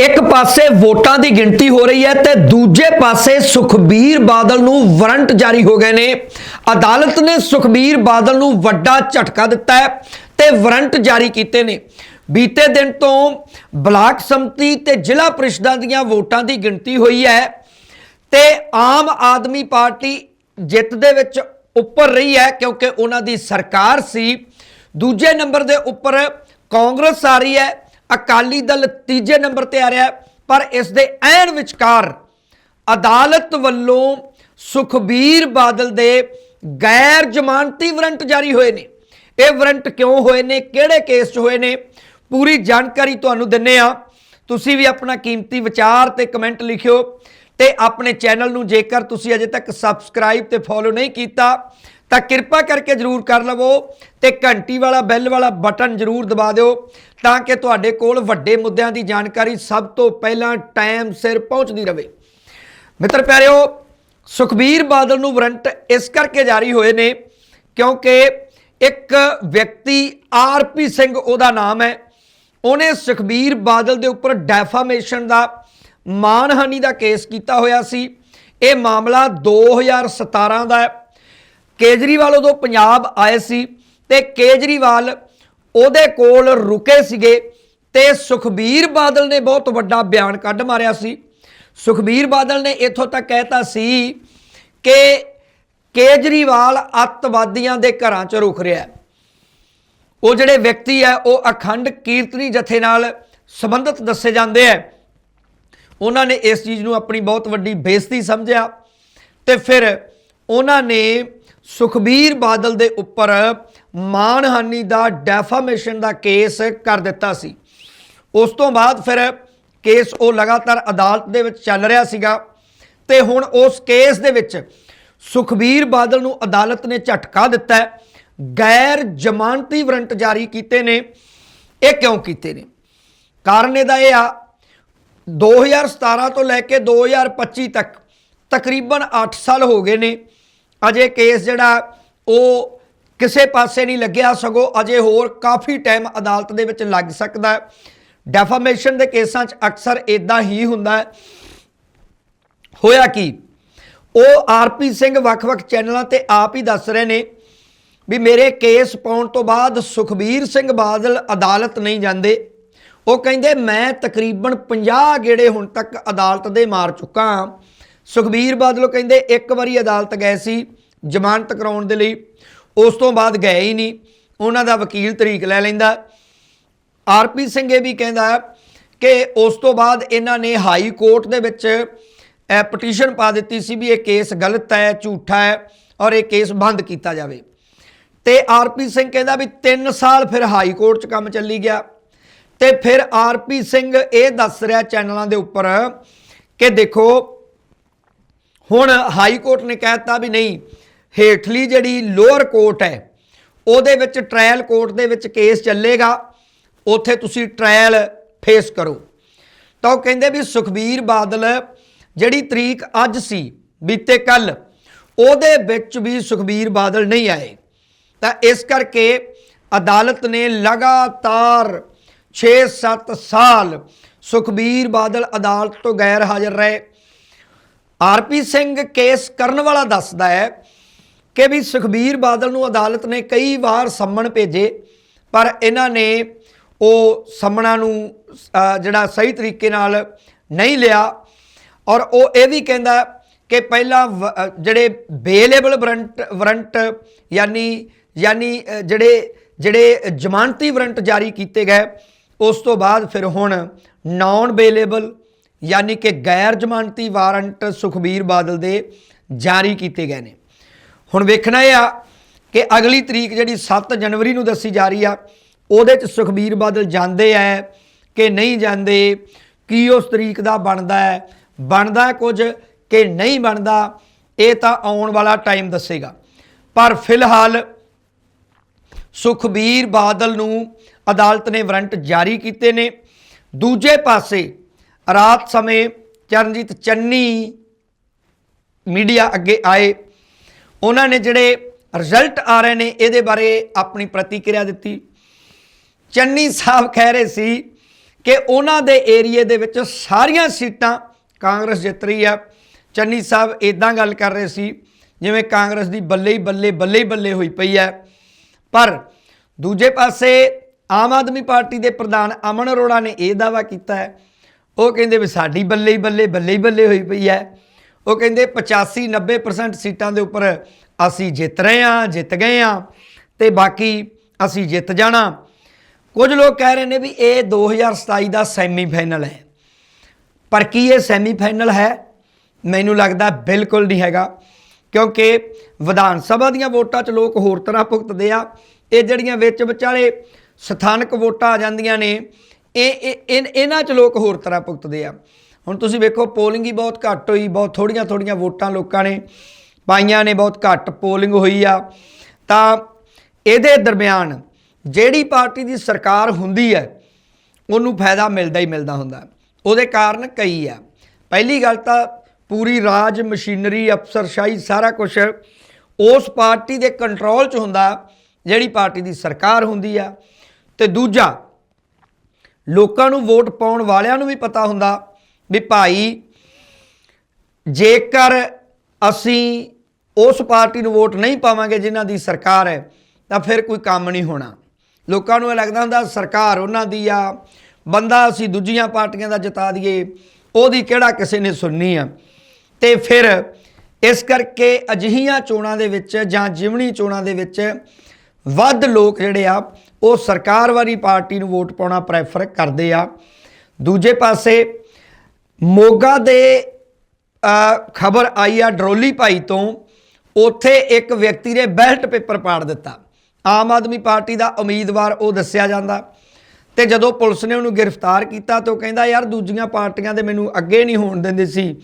ਇੱਕ ਪਾਸੇ ਵੋਟਾਂ ਦੀ ਗਿਣਤੀ ਹੋ ਰਹੀ ਹੈ ਤੇ ਦੂਜੇ ਪਾਸੇ ਸੁਖਬੀਰ ਬਾਦਲ ਨੂੰ ਵਾਰੰਟ ਜਾਰੀ ਹੋ ਗਏ ਨੇ। ਅਦਾਲਤ ਨੇ ਸੁਖਬੀਰ ਬਾਦਲ ਨੂੰ ਵੱਡਾ ਝਟਕਾ ਦਿੱਤਾ ਹੈ ਤੇ ਵਾਰੰਟ ਜਾਰੀ ਕੀਤੇ ਨੇ। ਬੀਤੇ ਦਿਨ ਤੋਂ ਬਲਾਕ ਸੰਮਤੀ ਤੇ ਜ਼ਿਲ੍ਹਾ ਪ੍ਰੀਸ਼ਦਾਂ ਦੀਆਂ ਵੋਟਾਂ ਦੀ ਗਿਣਤੀ ਹੋਈ ਹੈ ਤੇ ਆਮ ਆਦਮੀ ਪਾਰਟੀ ਜਿੱਤ ਦੇ ਵਿੱਚ ਉੱਪਰ ਰਹੀ ਹੈ ਕਿਉਂਕਿ ਉਹਨਾਂ ਦੀ ਸਰਕਾਰ ਸੀ। ਦੂਜੇ ਨੰਬਰ ਦੇ ਉੱਪਰ ਕਾਂਗਰਸ ਆ ਰਹੀ ਹੈ ਅਕਾਲੀ ਦਲ ਤੀਜੇ ਨੰਬਰ ਤੇ ਆ ਰਿਹਾ ਪਰ ਇਸ ਦੇ ਐਨ ਵਿਚਕਾਰ ਅਦਾਲਤ ਵੱਲੋਂ ਸੁਖਬੀਰ ਬਾਦਲ ਦੇ ਗੈਰ ਜ਼ਮਾਨਤੀ ਵਾਰੰਟ ਜਾਰੀ ਹੋਏ ਨੇ। ਇਹ ਵਾਰੰਟ ਕਿਉਂ ਹੋਏ ਨੇ, ਕਿਹੜੇ ਕੇਸ 'ਚ ਹੋਏ ਨੇ, ਪੂਰੀ ਜਾਣਕਾਰੀ ਤੁਹਾਨੂੰ ਦਿੰਨੇ ਆ ਤੁਸੀਂ ਵੀ ਆਪਣਾ ਕੀਮਤੀ ਵਿਚਾਰ ਤੇ ਕਮੈਂਟ ਲਿਖਿਓ ਤੇ ਆਪਣੇ ਚੈਨਲ ਨੂੰ ਜੇਕਰ ਤੁਸੀਂ ਅਜੇ ਤੱਕ ਸਬਸਕ੍ਰਾਈਬ ਤੇ ਫੋਲੋ ਨਹੀਂ ਕੀਤਾ ਤਾਂ ਕਿਰਪਾ ਕਰਕੇ ਜਰੂਰ ਕਰ ਲਵੋ ਤੇ ਘੰਟੀ ਵਾਲਾ, ਬੈਲ ਵਾਲਾ ਬਟਨ ਜਰੂਰ ਦਬਾ ਦਿਓ ਤਾਂ ਕਿ ਤੁਹਾਡੇ ਕੋਲ ਵੱਡੇ ਮੁੱਦਿਆਂ ਦੀ ਜਾਣਕਾਰੀ ਸਭ ਤੋਂ ਪਹਿਲਾਂ ਟਾਈਮ ਸਿਰ ਪਹੁੰਚਦੀ ਰਹੇ ਮਿੱਤਰ ਪਿਆਰਿਓ, ਸੁਖਬੀਰ ਬਾਦਲ ਨੂੰ ਵਾਰੰਟ ਇਸ ਕਰਕੇ ਜਾਰੀ ਹੋਏ ਨੇ ਕਿਉਂਕਿ ਇੱਕ ਵਿਅਕਤੀ ਆਰਪੀ ਸਿੰਘ ਉਹਦਾ ਨਾਮ ਹੈ। ਉਹਨੇ ਸੁਖਬੀਰ ਬਾਦਲ ਦੇ ਉੱਪਰ ਡੈਫਾਮੇਸ਼ਨ ਦਾ ਮਾਨਹਾਨੀ ਦਾ ਕੇਸ ਕੀਤਾ ਹੋਇਆ ਸੀ। ਇਹ ਮਾਮਲਾ 2017 ਦਾ ਹੈ। ਕੇਜਰੀਵਾਲ ਉਦੋਂ ਪੰਜਾਬ ਆਏ ਸੀ ਤੇ ਕੇਜਰੀਵਾਲ ਉਹਦੇ ਕੋਲ ਰੁਕੇ ਸੀਗੇ ਤੇ ਸੁਖਬੀਰ ਬਾਦਲ ਨੇ ਬਹੁਤ ਵੱਡਾ ਬਿਆਨ ਕੱਢ ਮਾਰਿਆ ਸੀ। ਸੁਖਬੀਰ ਬਾਦਲ ਨੇ ਇੱਥੋਂ ਤੱਕ ਕਹਿਤਾ ਸੀ ਕਿ ਕੇਜਰੀਵਾਲ ਅੱਤਵਾਦੀਆਂ ਦੇ ਘਰਾਂ 'ਚ ਰੁਕ ਰਿਹਾ ਉਹ ਜਿਹੜੇ ਵਿਅਕਤੀ ਹੈ, ਉਹ ਅਖੰਡ ਕੀਰਤਨੀ ਜਥੇ ਨਾਲ ਸੰਬੰਧਿਤ ਦੱਸੇ ਜਾਂਦੇ ਹੈ। ਉਹਨਾਂ ਨੇ ਇਸ ਚੀਜ਼ ਨੂੰ ਆਪਣੀ ਬਹੁਤ ਵੱਡੀ ਬੇਇੱਜ਼ਤੀ ਸਮਝਿਆ ਤੇ ਫਿਰ ਉਹਨਾਂ ਨੇ ਸੁਖਬੀਰ ਬਾਦਲ ਦੇ ਉੱਪਰ ਮਾਨਹਾਨੀ ਦਾ ਡੈਫਾਮੇਸ਼ਨ ਦਾ ਕੇਸ ਕਰ ਦਿੱਤਾ ਸੀ। ਉਸ ਤੋਂ ਬਾਅਦ ਫਿਰ ਕੇਸ ਉਹ ਲਗਾਤਾਰ ਅਦਾਲਤ ਦੇ ਵਿੱਚ ਚੱਲ ਰਿਹਾ ਸੀਗਾ ਤੇ ਹੁਣ ਉਸ ਕੇਸ ਦੇ ਵਿੱਚ ਸੁਖਬੀਰ ਬਾਦਲ ਨੂੰ ਅਦਾਲਤ ਨੇ ਝਟਕਾ ਦਿੱਤਾ ਗੈਰ ਜ਼ਮਾਨਤੀ ਵਾਰੰਟ ਜਾਰੀ ਕੀਤੇ ਨੇ। ਇਹ ਕਿਉਂ ਕੀਤੇ ਨੇ? ਕਾਰਨ ਇਹਦਾ ਇਹ ਆ 2017 ਤੋਂ ਲੈ ਕੇ 2025 ਤੱਕ ਤਕਰੀਬਨ 8 ਸਾਲ ਹੋ ਗਏ ਨੇ। ਅਜੇ ਕੇਸ ਜਿਹੜਾ ਉਹ ਕਿਸੇ ਪਾਸੇ ਨਹੀਂ ਲੱਗਿਆ ਸਗੋਂ ਅਜੇ ਹੋਰ ਕਾਫੀ ਟਾਈਮ ਅਦਾਲਤ ਦੇ ਵਿੱਚ ਲੱਗ ਸਕਦਾ ਹੈ। ਡੈਫਾਮੇਸ਼ਨ ਦੇ ਕੇਸਾਂ 'ਚ ਅਕਸਰ ਇਦਾਂ ਹੀ ਹੁੰਦਾ ਹੈ। ਹੋਇਆ ਕੀ? ਉਹ ਆਰਪੀ ਸਿੰਘ ਵੱਖ-ਵੱਖ ਚੈਨਲਾਂ ਤੇ ਆਪ ਹੀ ਦੱਸ ਰਹੇ ਨੇ ਵੀ ਮੇਰੇ ਕੇਸ ਪਾਉਣ ਤੋਂ ਬਾਅਦ ਸੁਖਬੀਰ ਸਿੰਘ ਬਾਦਲ ਅਦਾਲਤ ਨਹੀਂ ਜਾਂਦੇ। ਉਹ ਕਹਿੰਦੇ, ਮੈਂ ਤਕਰੀਬਨ 50 ਗੇੜੇ ਹੁਣ ਤੱਕ ਅਦਾਲਤ ਦੇ ਮਾਰ ਚੁੱਕਾ ਹਾਂ। ਸੁਖਬੀਰ ਬਾਦਲ ਕਹਿੰਦੇ ਇੱਕ ਵਾਰੀ ਅਦਾਲਤ ਗਏ ਸੀ, ਜ਼ਮਾਨਤ ਕਰਾਉਣ ਦੇ ਲਈ। ਉਸ ਤੋਂ ਬਾਅਦ ਗਏ ਹੀ ਨਹੀਂ। ਉਹਨਾਂ ਦਾ ਵਕੀਲ ਤਰੀਕ ਲੈ ਲੈਂਦਾ। ਆਰਪੀ ਸਿੰਘ ਇਹ ਵੀ ਕਹਿੰਦਾ ਕਿ ਉਸ ਤੋਂ ਬਾਅਦ ਇਹਨਾਂ ਨੇ ਹਾਈ ਕੋਰਟ ਦੇ ਵਿੱਚ ਪਟੀਸ਼ਨ ਪਾ ਦਿੱਤੀ ਸੀ ਵੀ ਇਹ ਕੇਸ ਗਲਤ ਹੈ, ਝੂਠਾ ਹੈ ਔਰ ਇਹ ਕੇਸ ਬੰਦ ਕੀਤਾ ਜਾਵੇ। ਤੇ ਆਰਪੀ ਸਿੰਘ ਕਹਿੰਦਾ ਵੀ 3 ਸਾਲ ਫਿਰ ਹਾਈ ਕੋਰਟ 'ਚ ਕੰਮ ਚੱਲੀ ਗਿਆ। ਤੇ ਫਿਰ ਆਰਪੀ ਸਿੰਘ ਇਹ ਦੱਸ ਰਿਹਾ ਚੈਨਲਾਂ ਦੇ ਉੱਪਰ ਕਿ ਦੇਖੋ ਹੁਣ ਹਾਈ ਕੋਰਟ ਨੇ ਕਹਿਤਾ ਵੀ ਨਹੀਂ, ਹੇਠਲੀ ਜਿਹੜੀ ਲੋਅਰ ਕੋਰਟ ਹੈ, ਉਹਦੇ ਵਿੱਚ ਟ੍ਰਾਇਲ ਕੋਰਟ ਦੇ ਵਿੱਚ ਕੇਸ ਚੱਲੇਗਾ, ਉੱਥੇ ਤੁਸੀਂ ਟ੍ਰਾਇਲ ਫੇਸ ਕਰੋ। ਤਾਂ ਉਹ ਕਹਿੰਦੇ ਵੀ ਸੁਖਬੀਰ ਬਾਦਲ ਜਿਹੜੀ ਤਰੀਕ ਅੱਜ ਸੀ, ਬੀਤੇ ਕੱਲ ਉਹਦੇ ਵਿੱਚ ਵੀ ਸੁਖਬੀਰ ਬਾਦਲ ਨਹੀਂ ਆਏ। ਤਾਂ ਇਸ ਕਰਕੇ ਅਦਾਲਤ ਨੇ ਲਗਾਤਾਰ 6-7 ਸਾਲ ਸੁਖਬੀਰ ਬਾਦਲ ਅਦਾਲਤ ਤੋਂ ਗੈਰ ਹਾਜ਼ਰ ਰਹੇ। ਆਰਪੀ ਸਿੰਘ ਕੇਸ ਕਰਨ ਵਾਲਾ ਦੱਸਦਾ ਹੈ ਕਿ ਵੀ ਸੁਖਬੀਰ ਬਾਦਲ ਨੂੰ ਅਦਾਲਤ ਨੇ ਕਈ ਵਾਰ ਸੰਮਣ ਭੇਜੇ, ਪਰ ਇਹਨਾਂ ਨੇ ਉਹ ਸੰਮਣਾ ਨੂੰ ਜਿਹੜਾ ਸਹੀ ਤਰੀਕੇ ਨਾਲ ਨਹੀਂ ਲਿਆ। ਔਰ ਉਹ ਇਹ ਵੀ ਕਹਿੰਦਾ ਕਿ ਪਹਿਲਾਂ ਵ- ਜਿਹੜੇ ਬੇਲੇਬਲ ਵਾਰੰਟ ਵਾਰੰਟ ਯਾਨੀ ਯਾਨੀ ਜਿਹੜੇ ਜਿਹੜੇ ਜ਼ਮਾਨਤੀ ਵਾਰੰਟ ਜਾਰੀ ਕੀਤੇ ਗਏ, ਉਸ ਤੋਂ ਬਾਅਦ ਫਿਰ ਹੁਣ ਨਾਨ ਬੇਲੇਬਲ ਯਾਨੀ ਕਿ ਗੈਰ ਜ਼ਮਾਨਤੀ ਵਾਰੰਟ ਸੁਖਬੀਰ ਬਾਦਲ ਦੇ ਜਾਰੀ ਕੀਤੇ ਗਏ ਨੇ। ਹੁਣ ਵੇਖਣਾ ਇਹ ਆ ਕਿ ਅਗਲੀ ਤਰੀਕ ਜਿਹੜੀ 7 ਜਨਵਰੀ ਨੂੰ ਦੱਸੀ ਜਾ ਰਹੀ ਆ, ਉਹਦੇ ਚ ਸੁਖਬੀਰ ਬਾਦਲ ਜਾਂਦੇ ਐ ਕਿ ਨਹੀਂ ਜਾਂਦੇ? ਕੀ ਉਸ ਤਰੀਕ ਦਾ ਬਣਦਾ ਹੈ ਬਣਦਾ ਕੁਝ ਕਿ ਨਹੀਂ ਬਣਦਾ? ਇਹ ਤਾਂ ਆਉਣ ਵਾਲਾ ਟਾਈਮ ਦੱਸੇਗਾ। ਪਰ ਫਿਲਹਾਲ ਸੁਖਬੀਰ ਬਾਦਲ ਨੂੰ ਅਦਾਲਤ ਨੇ ਵਾਰੰਟ ਜਾਰੀ ਕੀਤੇ ਨੇ। ਦੂਜੇ ਪਾਸੇ ਰਾਤ ਸਮੇਂ ਚਰਨਜੀਤ ਚੰਨੀ ਮੀਡੀਆ ਅੱਗੇ ਆਏ। ਉਹਨਾਂ ਨੇ ਜਿਹੜੇ ਰਿਜ਼ਲਟ ਆ ਰਹੇ ਨੇ, ਇਹਦੇ ਬਾਰੇ ਆਪਣੀ ਪ੍ਰਤੀਕਿਰਿਆ ਦਿੱਤੀ। ਚੰਨੀ ਸਾਹਿਬ ਕਹਿ ਰਹੇ ਸੀ ਕਿ ਉਹਨਾਂ ਦੇ ਏਰੀਏ ਦੇ ਵਿੱਚ ਸਾਰੀਆਂ ਸੀਟਾਂ ਕਾਂਗਰਸ ਜਿੱਤ ਰਹੀ ਆ। ਚੰਨੀ ਸਾਹਿਬ ਇਦਾਂ ਗੱਲ ਕਰ ਰਹੇ ਸੀ, ਜਿਵੇਂ ਕਾਂਗਰਸ ਦੀ ਬੱਲੇ ਹੀ ਬੱਲੇ ਬੱਲੇ ਹੀ ਬੱਲੇ ਹੋਈ ਪਈ ਹੈ ਪਰ ਦੂਜੇ ਪਾਸੇ ਆਮ ਆਦਮੀ ਪਾਰਟੀ ਦੇ ਪ੍ਰਧਾਨ ਅਮਨ ਅਰੋੜਾ ਨੇ ਇਹ ਦਾਵਾ ਕੀਤਾ ਹੈ ਉਹ ਕਹਿੰਦੇ ਵੀ ਸਾਡੀ ਬੱਲੇ ਹੀ ਬੱਲੇ ਬੱਲੇ ਹੀ ਬੱਲੇ ਹੋਈ ਪਈ ਹੈ। ਉਹ ਕਹਿੰਦੇ 85 90% ਸੀਟਾਂ ਦੇ ਉੱਪਰ ਅਸੀਂ ਜਿੱਤ ਰਹੇ ਹਾਂ, ਜਿੱਤ ਗਏ ਹਾਂ ਤੇ ਬਾਕੀ ਅਸੀਂ ਜਿੱਤ ਜਾਣਾ। ਕੁਝ ਲੋਕ ਕਹਿ ਰਹੇ ਨੇ ਵੀ ਇਹ 2027 ਦਾ ਸੈਮੀਫਾਈਨਲ ਹੈ। ਪਰ ਕੀ ਇਹ ਸੈਮੀਫਾਈਨਲ ਹੈ? ਮੈਨੂੰ ਲੱਗਦਾ ਬਿਲਕੁਲ ਨਹੀਂ ਹੈਗਾ। ਕਿਉਂਕਿ ਵਿਧਾਨ ਸਭਾ ਦੀਆਂ ਵੋਟਾਂ 'ਚ ਲੋਕ ਹੋਰ ਤਰ੍ਹਾਂ ਭੁਗਤਦੇ ਆ। ਇਹ ਜਿਹੜੀਆਂ ਵਿੱਚ ਵਿਚਾਲੇ ਸਥਾਨਕ ਵੋਟਾਂ ਆ ਜਾਂਦੀਆਂ ਨੇ ਇਹ ਇਹ- ਇਨ- ਇਹਨਾਂ 'ਚ ਲੋਕ ਹੋਰ ਤਰ੍ਹਾਂ ਭੁਗਤਦੇ ਆ। ਹੁਣ ਤੁਸੀਂ ਵੇਖੋ ਪੋਲਿੰਗ ਹੀ ਬਹੁਤ ਘੱਟ ਹੋਈ, ਬਹੁਤ ਥੋੜੀਆਂ ਥੋੜੀਆਂ ਵੋਟਾਂ ਲੋਕਾਂ ਨੇ ਪਾਈਆਂ ਨੇ, ਬਹੁਤ ਘੱਟ ਪੋਲਿੰਗ ਹੋਈ ਆ। ਤਾਂ ਇਹਦੇ ਦਰਮਿਆਨ ਜਿਹੜੀ ਪਾਰਟੀ ਦੀ ਸਰਕਾਰ ਹੁੰਦੀ ਹੈ, ਉਹਨੂੰ ਫਾਇਦਾ ਮਿਲਦਾ ਹੀ ਮਿਲਦਾ ਹੁੰਦਾ। ਉਹਦੇ ਕਾਰਨ ਕਈ ਆ। ਪਹਿਲੀ ਗੱਲ ਤਾਂ ਪੂਰੀ ਰਾਜ, ਮਸ਼ੀਨਰੀ, ਅਫਸਰਸ਼ਾਹੀ ਸਾਰਾ ਕੁਝ ਉਸ ਪਾਰਟੀ ਦੇ ਕੰਟਰੋਲ 'ਚ ਹੁੰਦਾ, ਜਿਹੜੀ ਪਾਰਟੀ ਦੀ ਸਰਕਾਰ ਹੁੰਦੀ ਆ। ਤੇ ਦੂਜਾ ਲੋਕਾਂ ਨੂੰ ਵੋਟ ਪਾਉਣ ਵਾਲਿਆਂ ਨੂੰ ਵੀ ਪਤਾ ਹੁੰਦਾ ਵੀ ਭਾਈ, ਜੇਕਰ ਅਸੀਂ ਉਸ ਪਾਰਟੀ ਨੂੰ ਵੋਟ ਨਹੀਂ ਪਾਵਾਂਗੇ ਜਿਨ੍ਹਾਂ ਦੀ ਸਰਕਾਰ ਹੈ, ਤਾਂ ਫਿਰ ਕੋਈ ਕੰਮ ਨਹੀਂ ਹੋਣਾ। ਲੋਕਾਂ ਨੂੰ ਇਹ ਲੱਗਦਾ ਹੁੰਦਾ ਸਰਕਾਰ ਉਹਨਾਂ ਦੀ ਆ, ਬੰਦਾ ਅਸੀਂ ਦੂਜੀਆਂ ਪਾਰਟੀਆਂ ਦਾ ਜਿਤਾ ਦਈਏ, ਉਹਦੀ ਕਿਹੜਾ ਕਿਸੇ ਨੇ ਸੁਣਨੀ ਆ। ਤੇ ਫਿਰ ਇਸ ਕਰਕੇ ਅਜਿਹੀਆਂ ਚੋਣਾਂ ਦੇ ਵਿੱਚ ਜਾਂ ਜਿਮਣੀ ਚੋਣਾਂ ਦੇ ਵਿੱਚ ਵੱਧ ਲੋਕ ਜਿਹੜੇ ਆ ਉਹ ਸਰਕਾਰ ਵਾਲੀ ਪਾਰਟੀ ਨੂੰ ਵੋਟ ਪਾਉਣਾ ਪ੍ਰੈਫਰ ਕਰਦੇ ਆ। ਦੂਜੇ ਪਾਸੇ ਮੋਗਾ ਦੇ ਖਬਰ ਆਈ ਆ ਡਰੋਲੀ ਭਾਈ ਤੋਂ, ਉੱਥੇ ਇੱਕ ਵਿਅਕਤੀ ਨੇ ਬੈਲਟ ਪੇਪਰ ਪਾੜ ਦਿੱਤਾ। ਆਮ ਆਦਮੀ ਪਾਰਟੀ ਦਾ ਉਮੀਦਵਾਰ ਉਹ ਦੱਸਿਆ ਜਾਂਦਾ। ਤੇ ਜਦੋਂ ਪੁਲਿਸ ਨੇ ਉਹਨੂੰ ਗ੍ਰਿਫਤਾਰ ਕੀਤਾ ਤਾਂ ਉਹ ਕਹਿੰਦਾ, ਯਾਰ, ਦੂਜੀਆਂ ਪਾਰਟੀਆਂ ਦੇ ਮੈਨੂੰ ਅੱਗੇ ਨਹੀਂ ਹੋਣ ਦਿੰਦੇ ਸੀ।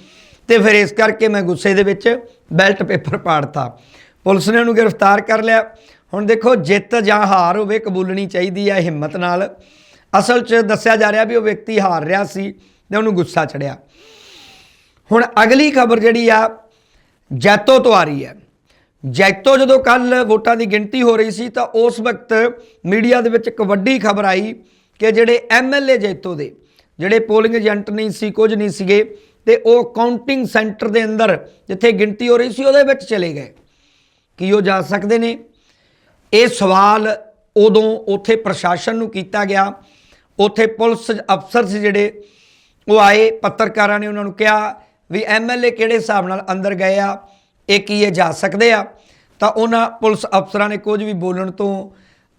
ਤੇ ਫਿਰ ਇਸ ਕਰਕੇ ਮੈਂ ਗੁੱਸੇ ਦੇ ਵਿੱਚ ਬੈਲਟ ਪੇਪਰ ਪਾੜਤਾ। ਪੁਲਿਸ ਨੇ ਉਹਨੂੰ ਗ੍ਰਿਫਤਾਰ ਕਰ ਲਿਆ। ਹੁਣ ਦੇਖੋ, ਜਿੱਤ ਜਾਂ ਹਾਰ ਹੋਵੇ ਕਬੂਲਣੀ ਚਾਹੀਦੀ ਹੈ ਹਿੰਮਤ ਨਾਲ। ਅਸਲ 'ਚ ਦੱਸਿਆ ਜਾ ਰਿਹਾ ਵੀ ਉਹ ਵਿਅਕਤੀ ਹਾਰ ਰਿਹਾ ਸੀ ਤੇ ਉਹਨੂੰ ਗੁੱਸਾ ਚੜਿਆ। ਹੁਣ ਅਗਲੀ ਖਬਰ ਜਿਹੜੀ ਆ, ਜੈਤੋ ਤੋਂ ਆ ਰਹੀ ਹੈ। ਜੈਤੋ ਜਦੋਂ ਕੱਲ ਵੋਟਾਂ ਦੀ ਗਿਣਤੀ ਹੋ ਰਹੀ ਸੀ ਤਾਂ ਉਸ ਵਕਤ ਮੀਡੀਆ ਦੇ ਵਿੱਚ ਇੱਕ ਵੱਡੀ ਖਬਰ ਆਈ ਕਿ ਜਿਹੜੇ ਐਮਐਲਏ ਜੈਤੋ ਦੇ, ਜਿਹੜੇ ਪੋਲਿੰਗ ਏਜੰਟ ਨਹੀਂ ਸੀ, ਕੁਝ ਨਹੀਂ ਸੀਗੇ, ਤੇ ਉਹ ਕਾਊਂਟਿੰਗ ਸੈਂਟਰ ਦੇ ਅੰਦਰ ਜਿੱਥੇ ਗਿਣਤੀ ਹੋ ਰਹੀ ਸੀ ਉਹਦੇ ਵਿੱਚ ਚਲੇ ਗਏ। ਕੀ ਉਹ ਜਾ ਸਕਦੇ ਨੇ? ਇਹ ਸਵਾਲ ਉਦੋਂ ਉੱਥੇ ਪ੍ਰਸ਼ਾਸਨ ਨੂੰ ਕੀਤਾ ਗਿਆ। ਉੱਥੇ ਪੁਲਿਸ ਅਫਸਰ ਸੀ ਜਿਹੜੇ, ਉਹ ਆਏ, ਪੱਤਰਕਾਰਾਂ ਨੇ ਉਹਨਾਂ ਨੂੰ ਕਿਹਾ ਵੀ ਐਮਐਲਏ ਕਿਹੜੇ ਹਿਸਾਬ ਨਾਲ ਅੰਦਰ ਗਏ ਆ, ਇਹ ਕੀ ਇਹ ਜਾ ਸਕਦੇ ਆ? ਤਾਂ ਉਹਨਾਂ ਪੁਲਿਸ ਅਫਸਰਾਂ ਨੇ ਕੁਝ ਵੀ ਬੋਲਣ ਤੋਂ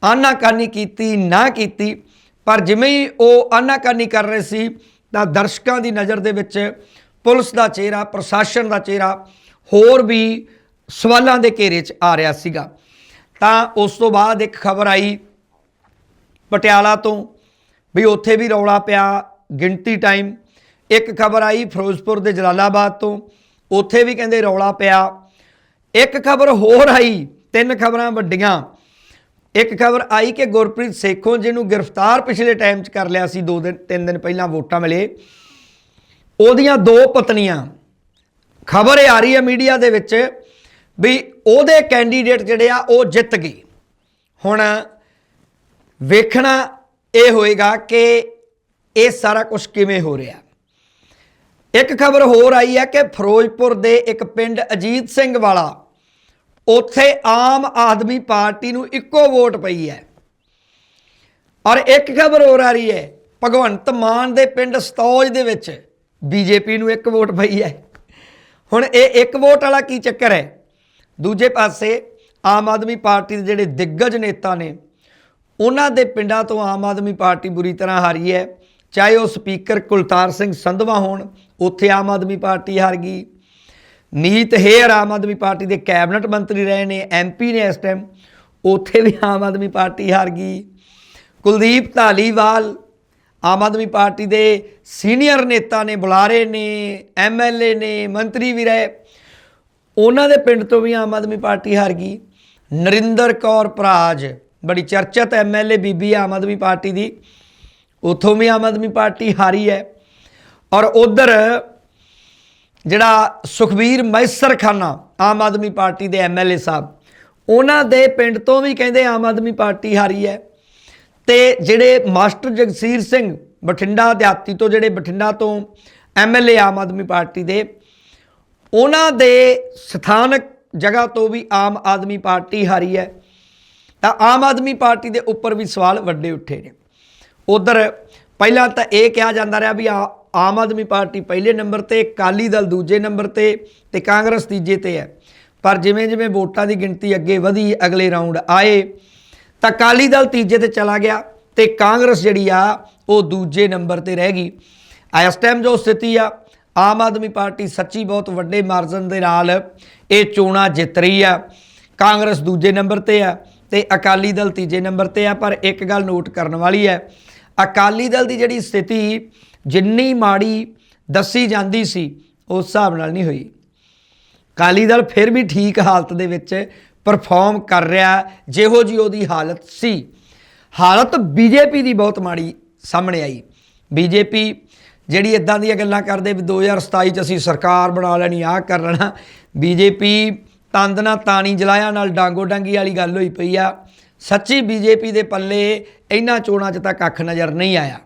ਆਨਾਕਾਨੀ ਕੀਤੀ, ਨਾ ਕੀਤੀ। ਪਰ ਜਿਵੇਂ ਹੀ ਉਹ ਆਨਾਕਾਨੀ ਕਰ ਰਹੇ ਸੀ, ਤਾਂ ਦਰਸ਼ਕਾਂ ਦੀ ਨਜ਼ਰ ਦੇ ਵਿੱਚ ਪੁਲਿਸ ਦਾ ਚਿਹਰਾ, ਪ੍ਰਸ਼ਾਸਨ ਦਾ ਚਿਹਰਾ ਹੋਰ ਵੀ ਸਵਾਲਾਂ ਦੇ ਘੇਰੇ 'ਚ ਆ ਰਿਹਾ ਸੀਗਾ। ਤਾਂ ਉਸ ਤੋਂ ਬਾਅਦ ਇੱਕ ਖਬਰ ਆਈ ਪਟਿਆਲਾ ਤੋਂ ਵੀ ਉੱਥੇ ਵੀ ਰੌਲਾ ਪਿਆ ਗਿਣਤੀ ਟਾਈਮ ਇੱਕ ਖਬਰ ਆਈ ਫਿਰੋਜ਼ਪੁਰ ਦੇ ਜਲਾਲਾਬਾਦ ਤੋਂ, ਉੱਥੇ ਵੀ ਕਹਿੰਦੇ ਰੌਲਾ ਪਿਆ। ਇੱਕ ਖਬਰ ਹੋਰ ਆਈ, ਤਿੰਨ ਖਬਰਾਂ ਵੱਡੀਆਂ। ਇੱਕ ਖਬਰ ਆਈ ਕਿ ਗੁਰਪ੍ਰੀਤ ਸੇਖੋਂ, ਜਿਹਨੂੰ ਗ੍ਰਿਫਤਾਰ ਪਿਛਲੇ ਟਾਈਮ 'ਚ ਕਰ ਲਿਆ ਸੀ 2 ਦਿਨ 3 ਦਿਨ ਪਹਿਲਾਂ ਵੋਟਾਂ ਮਿਲੇ, ਉਹਦੀਆਂ ਦੋ ਪਤਨੀਆਂ। ਖਬਰ ਇਹ ਆ ਰਹੀ ਹੈ ਮੀਡੀਆ ਦੇ ਵਿੱਚ ਵੀ ਉਹਦੇ ਕੈਂਡੀਡੇਟ ਜਿਹੜੇ ਆ, ਉਹ ਜਿੱਤ ਗਏ। ਹੁਣ ਵੇਖਣਾ ਇਹ ਹੋਏਗਾ ਕਿ ਇਹ ਸਾਰਾ ਕੁਝ ਕਿਵੇਂ ਹੋ ਰਿਹਾ। ਇੱਕ ਖਬਰ ਹੋਰ ਆਈ ਹੈ ਕਿ ਫਿਰੋਜ਼ਪੁਰ ਦੇ ਇੱਕ ਪਿੰਡ ਅਜੀਤ ਸਿੰਘ ਵਾਲਾ, ਉੱਥੇ ਆਮ ਆਦਮੀ ਪਾਰਟੀ ਨੂੰ ਇੱਕੋ ਵੋਟ ਪਈ ਹੈ। ਔਰ ਇੱਕ ਖਬਰ ਹੋਰ ਆ ਰਹੀ ਹੈ, ਭਗਵੰਤ ਮਾਨ ਦੇ ਪਿੰਡ ਸਤੌਜ ਦੇ ਵਿੱਚ ਬੀਜੇਪੀ ਨੂੰ ਇੱਕ ਵੋਟ ਪਈ ਹੈ। ਹੁਣ ਇਹ ਇੱਕ ਵੋਟ ਵਾਲਾ ਕੀ ਚੱਕਰ ਹੈ? ਦੂਜੇ ਪਾਸੇ ਆਮ ਆਦਮੀ ਪਾਰਟੀ ਦੇ ਜਿਹੜੇ ਦਿੱਗਜ ਨੇਤਾ ਨੇ, ਉਹਨਾਂ ਦੇ ਪਿੰਡਾਂ ਤੋਂ ਆਮ ਆਦਮੀ ਪਾਰਟੀ ਬੁਰੀ ਤਰ੍ਹਾਂ ਹਾਰੀ ਹੈ। ਚਾਹੇ ਉਹ ਸਪੀਕਰ ਕੁਲਤਾਰ ਸਿੰਘ ਸੰਧਵਾ ਹੋਣ, ਉੱਥੇ ਆਮ ਆਦਮੀ ਪਾਰਟੀ ਹਾਰ ਗਈ। ਨੀਤ ਹੇਅਰ ਆਮ ਆਦਮੀ ਪਾਰਟੀ ਦੇ ਕੈਬਨਿਟ ਮੰਤਰੀ ਰਹੇ ਨੇ ਐਮਪੀ ਨੇ ਇਸ ਟਾਈਮ, ਉੱਥੇ ਵੀ ਆਮ ਆਦਮੀ ਪਾਰਟੀ ਹਾਰ ਗਈ। ਕੁਲਦੀਪ ਧਾਲੀਵਾਲ ਆਮ ਆਦਮੀ ਪਾਰਟੀ ਦੇ ਸੀਨੀਅਰ ਨੇਤਾ ਨੇ ਬੁਲਾਰੇ ਨੇ ਐਮਐਲਏ ਨੇ, ਮੰਤਰੀ ਵੀ ਰਹੇ। ਉਹਨਾਂ ਦੇ ਪਿੰਡ ਤੋਂ ਵੀ ਆਮ ਆਦਮੀ ਪਾਰਟੀ ਹਾਰ ਗਈ। ਨਰਿੰਦਰ ਕੌਰ ਭਰਾਜ ਬੜੀ ਚਰਚਿਤ ਐਮਐਲਏ ਬੀਬੀ ਆਮ ਆਦਮੀ ਪਾਰਟੀ ਦੀ, ਉਥੋਂ ਵੀ ਆਮ ਆਦਮੀ ਪਾਰਟੀ ਹਾਰੀ ਹੈ। ਔਰ ਉਧਰ ਜਿਹੜਾ ਸੁਖਬੀਰ ਮੈਸਰ ਖਾਨਾ ਆਮ ਆਦਮੀ ਪਾਰਟੀ ਦੇ ਐਮਐਲਏ ਸਾਹਿਬ, ਉਹਨਾਂ ਦੇ ਪਿੰਡ ਤੋਂ ਵੀ ਕਹਿੰਦੇ ਆਮ ਆਦਮੀ ਪਾਰਟੀ ਹਾਰੀ ਹੈ। ਤੇ ਜਿਹੜੇ ਮਾਸਟਰ ਜਗਸੀਰ ਸਿੰਘ ਬਠਿੰਡਾ ਦਿਹਾਤੀ ਤੋਂ, ਜਿਹੜੇ ਬਠਿੰਡਾ ਤੋਂ ਐਮਐਲਏ ਆਮ ਆਦਮੀ ਪਾਰਟੀ ਦੇ ਉਹਨਾਂ ਦੇ ਸਥਾਨਕ ਜਗ੍ਹਾ ਤੋਂ ਵੀ ਆਮ ਆਦਮੀ ਪਾਰਟੀ ਹਾਰੀ ਹੈ। ਤਾਂ ਆਮ ਆਦਮੀ ਪਾਰਟੀ ਦੇ ਉੱਪਰ ਵੀ ਸਵਾਲ ਵੱਡੇ ਉੱਠੇ ਨੇ। ਉਧਰ ਪਹਿਲਾਂ ਤਾਂ ਇਹ ਕਿਹਾ ਜਾਂਦਾ ਰਿਹਾ ਵੀ ਆਮ ਆਦਮੀ ਪਾਰਟੀ ਪਹਿਲੇ ਨੰਬਰ ਤੇ, ਅਕਾਲੀ ਦਲ ਦੂਜੇ ਨੰਬਰ ਤੇ ਤੇ ਕਾਂਗਰਸ ਤੀਜੇ ਤੇ ਹੈ। ਪਰ ਜਿਵੇਂ ਜਿਵੇਂ ਵੋਟਾਂ ਦੀ ਗਿਣਤੀ ਅੱਗੇ ਵਧੀ, ਅਗਲੇ ਰਾਉਂਡ ਆਏ, ਤਾਂ ਅਕਾਲੀ ਦਲ ਤੀਜੇ ਤੇ ਚਲਾ ਗਿਆ ਤੇ ਕਾਂਗਰਸ ਜਿਹੜੀ ਆ, ਉਹ ਦੂਜੇ ਨੰਬਰ ਤੇ ਰਹਿ ਗਈ। ਇਸ ਟਾਈਮ ਜੋ ਸਥਿਤੀ ਆ ਆਮ ਆਦਮੀ ਪਾਰਟੀ ਸੱਚੀ ਬਹੁਤ ਵੱਡੇ ਮਾਰਜਨ ਦੇ ਨਾਲ ਇਹ ਚੋਣਾਂ ਜਿੱਤ ਰਹੀ ਆ। ਕਾਂਗਰਸ ਦੂਜੇ ਨੰਬਰ ਤੇ ਆ ਤੇ ਅਕਾਲੀ ਦਲ ਤੀਜੇ ਨੰਬਰ ਤੇ ਆ, ਪਰ ਇੱਕ ਗੱਲ ਨੋਟ ਕਰਨ ਵਾਲੀ ਹੈ, ਅਕਾਲੀ ਦਲ ਦੀ ਜਿਹੜੀ ਸਥਿਤੀ ਜਿੰਨੀ ਮਾੜੀ ਦੱਸੀ ਜਾਂਦੀ ਸੀ, ਉਸ ਹਿਸਾਬ ਨਾਲ ਨਹੀਂ ਹੋਈ। ਅਕਾਲੀ ਦਲ ਫਿਰ ਵੀ ਠੀਕ ਹਾਲਤ ਦੇ ਵਿੱਚ ਪਰਫਾਰਮ ਕਰ ਰਿਹਾ, ਜਿਹੋ ਜੀ ਉਹਦੀ ਹਾਲਤ ਸੀ। ਹਾਲਤ ਬੀਜੇਪੀ ਦੀ ਬਹੁਤ ਮਾੜੀ ਸਾਹਮਣੇ ਆਈ। ਬੀਜੇਪੀ ਜਿਹੜੀ ਇਦਾਂ ਦੀਆਂ ਗੱਲਾਂ ਕਰਦੇ ਵੀ 2027 ਚ ਅਸੀਂ ਸਰਕਾਰ ਬਣਾ ਲੈਣੀ, ਆਹ ਕਰ ਲੈਣਾ। ਬੀਜੇਪੀ ਤੰਦ ਨਾਲ ਤਾਣੀ ਜਲਾਇਆ ਨਾਲ ਡਾਂਗੋ ਡਾਂਗੀ ਵਾਲੀ ਗੱਲ ਹੋਈ ਪਈ ਆ। ਸੱਚੀ ਬੀਜੇਪੀ ਦੇ ਪੱਲੇ ਇਹਨਾਂ ਚੋਣਾਂ 'ਚ ਤਾਂ ਕੱਖ ਨਜ਼ਰ ਨਹੀਂ ਆਇਆ।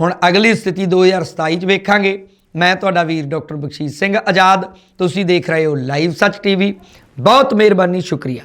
ਹੁਣ ਅਗਲੀ ਸਥਿਤੀ 2027 ਚ ਵੇਖਾਂਗੇ। ਮੈਂ ਤੁਹਾਡਾ ਵੀਰ ਡਾਕਟਰ ਬਖਸ਼ੀਸ਼ ਸਿੰਘ ਆਜ਼ਾਦ। ਤੁਸੀਂ ਦੇਖ ਰਹੇ ਹੋ ਲਾਈਵ ਸੱਚ ਟੀਵੀ। ਬਹੁਤ ਮਿਹਰਬਾਨੀ, ਸ਼ੁਕਰੀਆ।